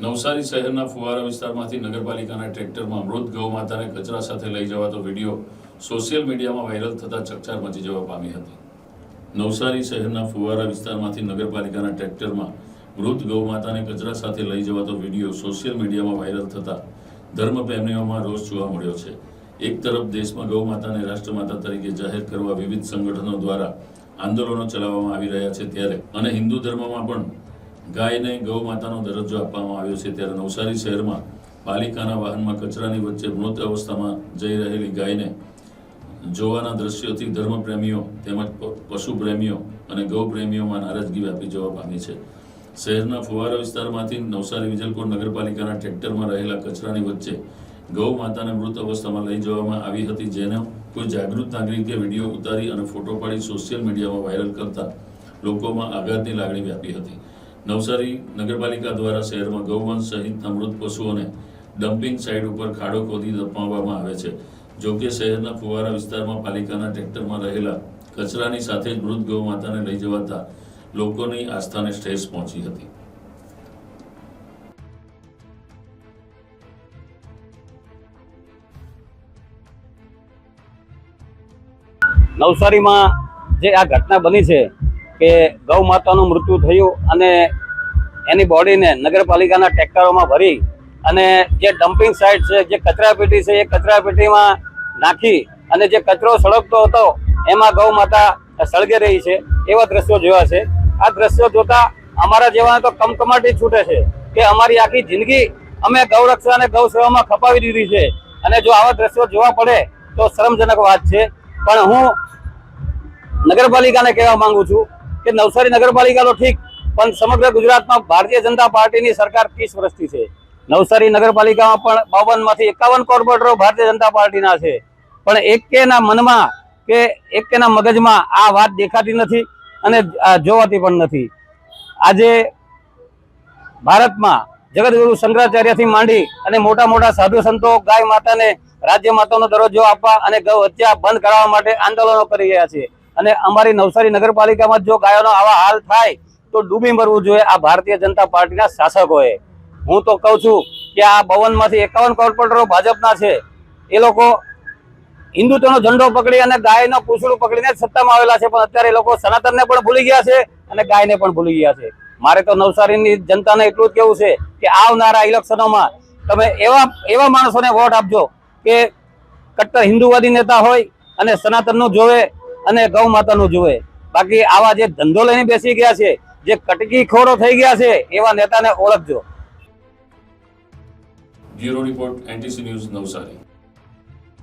નવસારી શહેરના ફુવારા વિસ્તારમાંથી નગરપાલિકાના ટ્રેક્ટરમાં મૃત ગૌ માતાને કચરા સાથે લઈ જવાતો વીડિયો સોશિયલ મીડિયામાં વાયરલ થતાં ચકચાર મચી જવા પામી હતી. નવસારી શહેરના ફુવારા વિસ્તારમાંથી નગરપાલિકાના ટ્રેક્ટરમાં મૃત ગૌ માતાને કચરા સાથે લઈ જવાતો વીડિયો સોશિયલ મીડિયામાં વાયરલ થતાં ધર્મપ્રેમીઓમાં રોષ જોવા મળ્યો છે. એક તરફ દેશમાં ગૌ માતાને રાષ્ટ્રમાતા તરીકે જાહેર કરવા વિવિધ સંગઠનો દ્વારા આંદોલનો ચલાવવામાં આવી રહ્યા છે ત્યારે અને હિન્દુ ધર્મમાં પણ ગાયને ગૌ માતાનો દરજ્જો આપવામાં આવ્યો છે ત્યારે નવસારી શહેરમાં પાલિકાના વાહનમાં કચરાની વચ્ચે મૃત અવસ્થામાં જઈ રહેલી ગાયને જોવાના દ્રશ્યોથી ધર્મપ્રેમીઓ તેમજ પશુપ્રેમીઓ અને ગૌપ્રેમીઓમાં નારાજગી વ્યાપી જવા પામી છે. શહેરના ફુવારા વિસ્તારમાંથી નવસારી વિજલપુર નગરપાલિકાના ટ્રેક્ટરમાં રહેલા કચરાની વચ્ચે ગૌ માતાને મૃત અવસ્થામાં લઈ જવામાં આવી હતી, જેનો કોઈ જાગૃત નાગરિકે વીડિયો ઉતારી અને ફોટો પાડી સોશિયલ મીડિયામાં વાયરલ કરતા લોકોમાં આઘાતની લાગણી વ્યાપી હતી. નવસારી નગરપાલિકા દ્વારા શહેરમાં ગૌવંશ સહિતના મૃત પશુઓને ડમ્પિંગ સાઇટ ઉપર ખાડો ખોદી દપાવવામાં આવે છે. જો કે શહેરના ફુવારા વિસ્તારમાં પાલિકાના ટ્રેક્ટરમાં રહેલા કચરાની સાથે જ મૃત ગૌ માતાને લઈ જવાતા લોકોની આસ્થાને ઠેસ પહોંચી હતી. નવસારીમાં જે આ ઘટના બની છે કે ગૌ માતાનું મૃત્યુ થયું અને એની બોડીને નગરપાલિકાના ટેક્ટરોમાં ભરી અને જે ડમ્પિંગ સાઇટ છે, જે કચરાપેટી છે, એ કચરાપેટીમાં નાખી અને જે કચરો સળગતો હતો, એમાં ગૌ માતા સળગી રહી છે, એવા દ્રશ્યો જોયા છે. આ દ્રશ્યો જોતા અમારા જેવાને તો કમકમાટી છૂટે છે કે અમારી આખી જિંદગી અમે ગૌરક્ષા અને ગૌ સેવામાં ખપાવી દીધી છે. અને જો આવા દ્રશ્યો જોવા પડે તો શરમજનક વાત છે. પણ હું નગરપાલિકાને કહેવા માંગુ છું કે નવસારી નગરપાલિકા તો ઠીક, પણ સમગ્ર ગુજરાતમાં ભારતીય જનતા પાર્ટીની સરકાર ત્રીસ વર્ષથી છે. નવસારી નગરપાલિકામાં પણ બાવનમાંથી એકાવન કોર્પોરેટરો ભારતીય જનતા પાર્ટીના છે. પણ એકેના મનમાં કે એકેના મગજમાં આ વાત દેખાતી નથી અને જોવાતી પણ નથી. આજે ભારતમાં જગતગુરુ શંકરાચાર્યથી માંડી અને મોટા મોટા સાધુ સંતો, ગાય માતાને રાજ્ય માતાનો દરજ્જો આપવા અને ગૌ હત્યા બંધ કરાવવા માટે આંદોલનો કરી રહ્યા છે. અને અમારી નવસારી નગરપાલિકામાં જો ગાયોનો આવા હાલ થાય, તો ડૂબી મરવું જોઈએ આ ભારતીય જનતા પાર્ટીના શાસકોએ. હું તો કહું છું કે આ ભવનમાંથી એકાવન કોર્પોરેટરો ભાજપના છે. એ લોકો હિન્દુત્વનો ઝંડો પકડી અને ગાયનો પૂછડું પકડીને સત્તામાં આવેલા છે, પણ અત્યારે એ લોકો સનાતનને પણ ભૂલી ગયા છે અને ગાયને પણ ભૂલી ગયા છે. મારે તો નવસારીની જનતાને એટલું જ કેવું છે કે આવનારા ઇલેક્શનોમાં તમે એવા એવા માણસોને વોટ આપજો કે કટ્ટર હિન્દુવાદી નેતા હોય અને સનાતનનું જોવે અને ગૌ માતાનું જુએ. બાકી આવા જે ધંધો લઈને બેસી ગયા છે, જે કટકી ખોરો થઈ ગયા છે, એવા નેતાને ઓળખજો. Bureau report, NTC news Navsari.